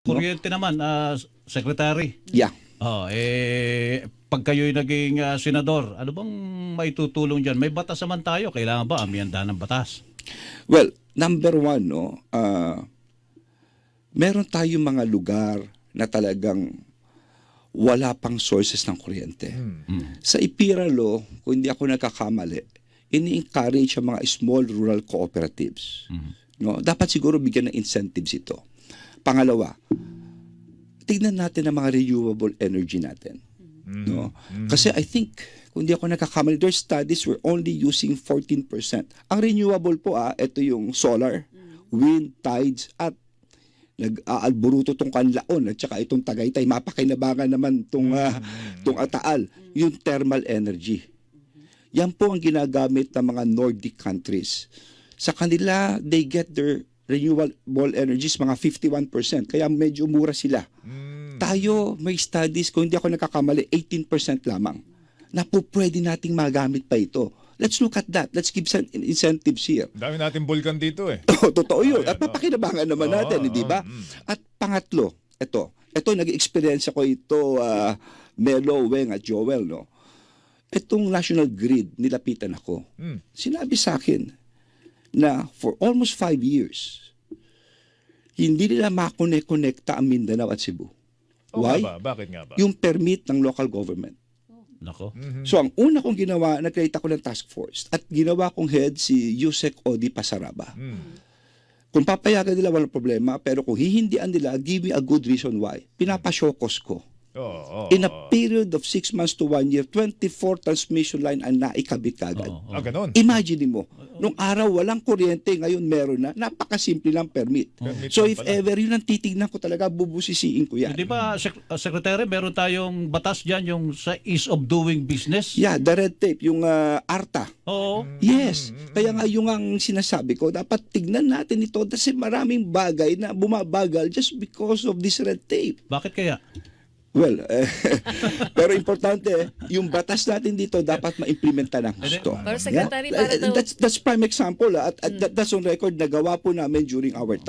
Kuryente naman, ah, Secretary. Yeah. Oh, eh, pag kayo'y naging ah, senador, ano bang maitutulong dyan? May batas naman tayo. Kailangan ba amyanda ng batas? Well, number one, no, ah, meron tayong mga lugar na talagang wala pang sources ng kuryente. Sa Ipira Law, kung hindi ako nagkakamali, ini-encourage ang mga small rural cooperatives. No? Dapat siguro bigyan ng incentives ito. Pangalawa, tignan natin ang mga renewable energy natin. No? Kasi I think, kung di ako nakakamali, their studies were only using 14%. Ang renewable po, ah, ito yung solar, wind, tides, at nag-aalburuto tong kanlaon at saka itong tagaytay mapakinabangan naman tong ah, tong ataal yung thermal energy yan po ang ginagamit ng mga Nordic countries sa kanila they get their renewable energies mga 51% kaya medyo mura sila tayo may studies kung hindi ako nakakamali 18% lamang na po pwede nating magamit pa ito let's look at that let's give some incentives here Dami natin bulkan dito eh. Oo, totoo yun. Ayan, At papakinabangan naman Oo, natin, hindi ba? oo, mm. At pangatlo, ito. Ito, nag-experience ko ito, ah, Melo, Weng at Joel, no? Itong National Grid, nilapitan ako. Mm. Sinabi sa akin na for almost five years, hindi nila makonek-konekta ang Mindanao at Cebu. O Why? nga ba? Bakit nga ba? Yung permit ng local government. Nako. So, ang una kong ginawa, nag-create ako ng task force at ginawa kong head si Yusek Odi Pasaraba. Mm. Kung papayagan nila, walang problema. Pero kung hihindian nila, give me a good reason why. Pinapasyokos ko. Oo, oo, In a period of 6 months to 1 year, 24 transmission line ang naikabit kagad. Oo. Ah, ganun. Imagine mo, nung araw walang kuryente, ngayon meron na, napakasimple lang permit. Permit So lang if pala. ever yun ang titignan ko talaga, bubusisiin ko yan. Di ba, Sec- uh, Secretary, meron tayong batas dyan yung sa ease of doing business? Yeah, the red tape, yung ah, ARTA. Oo. Yes. Kaya nga yung ang sinasabi ko, dapat tignan natin ito kasi maraming bagay na bumabagal just because of this red tape. Bakit kaya? Well, eh, pero importante, yung batas natin dito dapat ma-implementa ng gusto. Pero Secretary, para Eh, daw- That's, that's prime example. ah, At, at that- that's on record, nagawa po namin during our